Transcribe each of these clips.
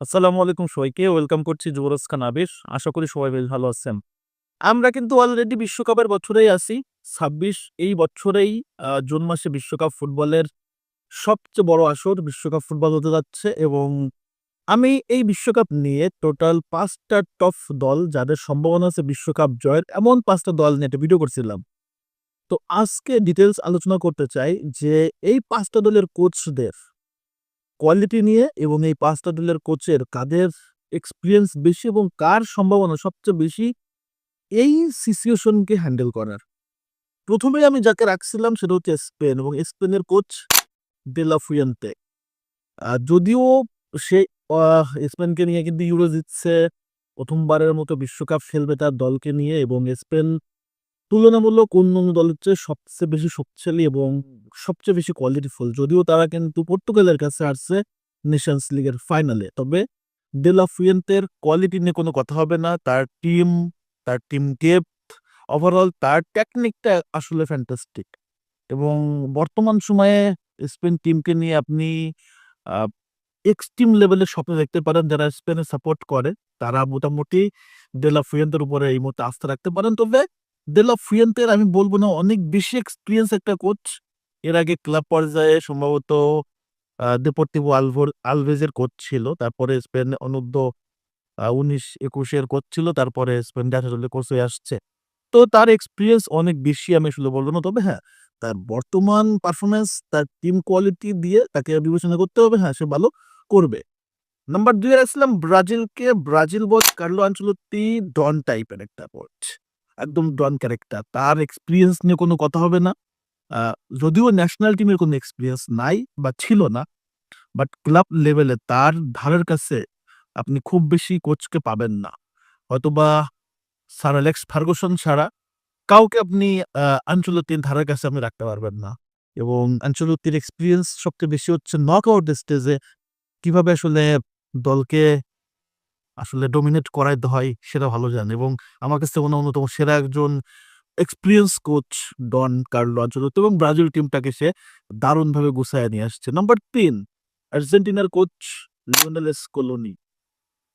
আসসালামু আলাইকুম সবাইকে, ওয়েলকাম করছি যুবরাজ খান আবির। আশা করি সবাই বেশ ভালো আছেন। আমরা কিন্তু অলরেডি বিশ্বকাপের বছরেই আছি। ছাব্বিশ এই বছরেই জুন মাসে বিশ্বকাপ ফুটবলের সবচেয়ে বড় আসর বিশ্বকাপ ফুটবল হতে যাচ্ছে এবং আমি এই বিশ্বকাপ নিয়ে টোটাল পাঁচটা টপ দল যাদের সম্ভাবনা আছে বিশ্বকাপ জয়ের, এমন পাঁচটা দল নিয়ে ভিডিও করছিলাম। তো আজকে ডিটেলস আলোচনা করতে চাই যে এই পাঁচটা দলের কোচদের কোয়ালিটি নিয়ে এবং এই পাঁচটা দলের কোচের কাদের এক্সপিরিয়েন্স বেশি এবং কার সম্ভাবনা সবচেয়ে বেশি এই সিচুয়েশনকে হ্যান্ডেল করার। প্রথমে আমি যাকে রাখছিলাম সেটা হচ্ছে স্পেন এবং স্পেনের কোচ ডেলা ফুয়েন্তে আহ, যদিও সে স্পেনকে নিয়ে কিন্তু ইউরো জিতছে প্রথমবারের মতো বিশ্বকাপ খেলবে তার দলকে নিয়ে এবং স্পেন তুলনামূলক অন্য অন্য দলের চেয়ে সবচেয়ে বেশি শক্তিশালী এবং সবচেয়ে বেশি কোয়ালিটিফুল যদিও তারা কিন্তু পর্তুগালের কাছে আসছে নেশনস লিগের ফাইনালে তবে ডেলা ফুয়েন্তের কোয়ালিটি নিয়ে কোনো কথা হবে না। তার টিম তার টিম ডেপথ ওভারঅল তার টেকনিকটা আসলে ফ্যান্টাস্টিক এবং বর্তমান সময়ে স্পেন টিমকে নিয়ে আপনি এক্সট্রিম লেভেলের স্বপ্ন দেখতে পারেন যারা স্পেনে সাপোর্ট করে। তারা মোটামুটি ডেলা ফুয়েন্তের উপরে এই মুহূর্তে আস্থা রাখতে পারেন। তবে ডেলা ফুয়েন্তের আমি বলব না, অনেক বেশি এক্সপিরিয়েন্স একটা কোচ এর আগে ক্লাব পর্যায়ে সম্ভবত দেপোর্টিভো আলভোর আলভেজের কোচ ছিল। তারপরে স্পেন অনূর্ধ্ব উনিশ একুশের কোচ ছিল। তারপরে স্পেন দলের কোচ হয়ে আসছে। তো তার এক্সপিরিয়েন্স অনেক বেশি আমি আসলে বলব না, তবে হ্যাঁ তার বর্তমান পারফরমেন্স তার টিম কোয়ালিটি দিয়ে তাকে বিবেচনা করতে হবে। হ্যাঁ সে ভালো করবে। নাম্বার দুই রাখছিলাম ব্রাজিলকে ব্রাজিল বোধ কার্লো আঞ্চলতি ডন টাইপের একটা কোচ একদম ডন ক্যারেক্টার। তার এক্সপিরিয়েন্স নিয়ে কোনো কথা হবে না। যদিও ন্যাশনাল টিমের কোনো এক্সপিরিয়েন্স নাই বা ছিল না বাট ক্লাব লেভেলে তার ধারের কাছে আপনি খুব বেশি কোচকে পাবেন না। হয়তোবা স্যার অ্যালেক্স ফার্গুসন ছাড়া কাউকে আপনি আঞ্চলতির ধারের কাছে আপনি রাখতে পারবেন না। এবং আঞ্চলতির এক্সপিরিয়েন্স সবচেয়ে বেশি হচ্ছে নক আউট স্টেজে কীভাবে আসলে দলকে আসলে ডোমিনেট করাইতে হয় সেটা ভালো জানে। এবং আমার কাছে মনে অন্যতম সেরা একজন experience coach Don Carlo Ancelotti এবং ব্রাজিল টিমটাকে সে দারুণভাবে গুছায় নিয়ে আসছে। নাম্বার তিন, আর্জেন্টিনার কোচ লিওনেল স্কোলোনি।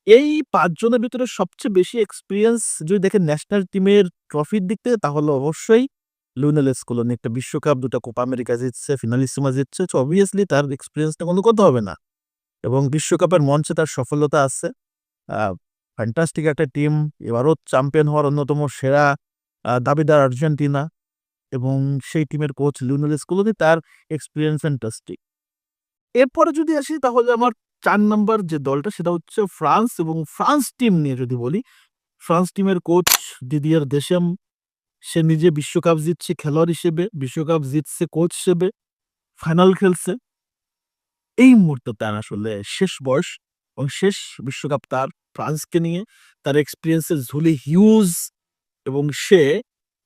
এই পাঁচজনের ভিতরে সবচেয়ে বেশি এক্সপিরিয়েন্স যদি দেখেন ন্যাশনাল টিমের ট্রফির দিক থেকে, তাহলে অবশ্যই লিওনেল স্কোলোনি একটা বিশ্বকাপ, দুটো কোপা আমেরিকা জিতছে ফিনালিসিমা জিতছে। অবভিয়াসলি তার এক্সপিরিয়েন্সটা কোনো কথা হবে না। এবং বিশ্বকাপের মঞ্চে তার সফলতা আছে। ফ্যান্টাস্টিক একটা টিম এবারও চ্যাম্পিয়ন হওয়ার অন্যতম সেরা দাবিদার আর্জেন্টিনা এবং সেই টিমের কোচ লিওনেল স্কোলোনি তার এক্সপিরিয়েন্স ফ্যান্টাস্টিক এরপরে যদি আসি তাহলে আমার চার নাম্বার যে দলটা সেটা হচ্ছে ফ্রান্স এবং ফ্রান্স টিম নিয়ে যদি বলি, ফ্রান্স টিমের কোচ দিদিয়ার দেশাম, সে নিজে বিশ্বকাপ জিতছে খেলোয়াড় হিসেবে, বিশ্বকাপ জিতছে কোচ হিসেবে ফাইনাল খেলছে। এই মুহূর্তে তার আসলে শেষ বয়স এবং শেষ বিশ্বকাপ তার। ফ্রান্সকে নিয়ে তার এক্সপিরিয়েন্সের ঝুলি হিউজ এবং সে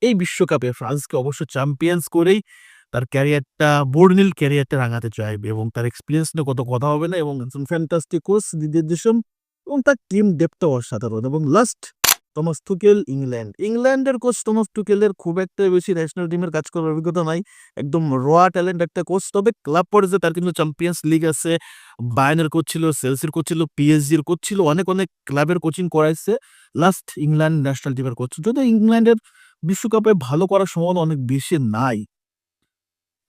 এই বিশ্বকাপে ফ্রান্সকে অবশ্য চ্যাম্পিয়ন্স করেই তার ক্যারিয়ারটা বর্নিল ক্যারিয়ারটা রাঙাতে চাইবে এবং তার এক্সপিরিয়েন্স নিয়ে কত কথা হবে না এবং ফ্যান্টাস্টিক কোচ দিদির দেশম এবং তার টিম ডেপটা অসাধারণ এবং লাস্ট টমাস টুকেল ইংল্যান্ড ইংল্যান্ডের কোচ টমাস টুকেলের খুব একটা বেশি ন্যাশনাল টিমের কাজ করার অভিজ্ঞতা নাই। একদম রোয়া ট্যালেন্ট একটা কোচ তবে ক্লাব পর্যায়ে তার কিন্তু চ্যাম্পিয়ন্স লিগ আছে বায়ানের কোচ ছিল সেলসির কোচ ছিল পিএসজির কোচ ছিল, অনেক অনেক ক্লাবের কোচিং করাইছে। লাস্ট ইংল্যান্ড ন্যাশনাল টিমের কোচ যদি ইংল্যান্ডের বিশ্বকাপে ভালো করার সম্ভাবনা অনেক বেশি নাই।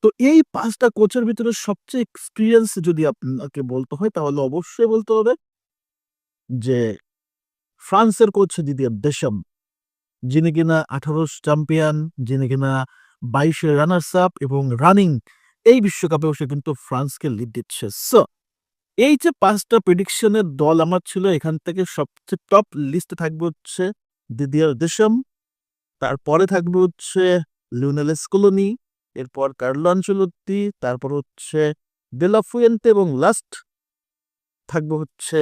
তো এই পাঁচটা কোচের ভিতরে সবচেয়ে এক্সপিরিয়েন্স যদি আপনাকে বলতে হয়, তাহলে অবশ্যই বলতে হবে যে ফ্রান্সের কোচ দিদিয়ার দেশম, যিনি কিনা আঠারো চ্যাম্পিয়ন, যিনি কিনা বাইশে রানার্স আপ এবং রানিং এই বিশ্বকাপেও সে কিন্তু ফ্রান্সকে লিড দিচ্ছে। সো এই যে পাঁচটা প্রেডিকশনের দল আমার ছিল, এখান থেকে সবচেয়ে টপ লিস্টে থাকবে হচ্ছে দিদিয়ার দেশম, তারপরে থাকবে হচ্ছে লিওনেল স্কোলোনি, এরপর কার্লো আনচেলত্তি, তারপর হচ্ছে ডেলাফুয়েন্তে এবং লাস্ট থাকবে হচ্ছে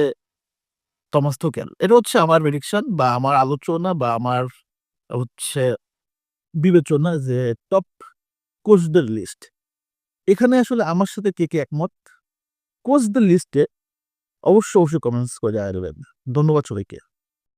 টমাস থোকেল এটা হচ্ছে আমার প্রেডিকশন বা আমার আলোচনা বা আমার হচ্ছে বিবেচনা যে টপ কোচদের লিস্ট এখানে আসলে আমার সাথে কে কে একমত? কোচদের লিস্টে অবশ্যই অবশ্যই কমেন্টস করে জানাবেন। ধন্যবাদ সবাইকে।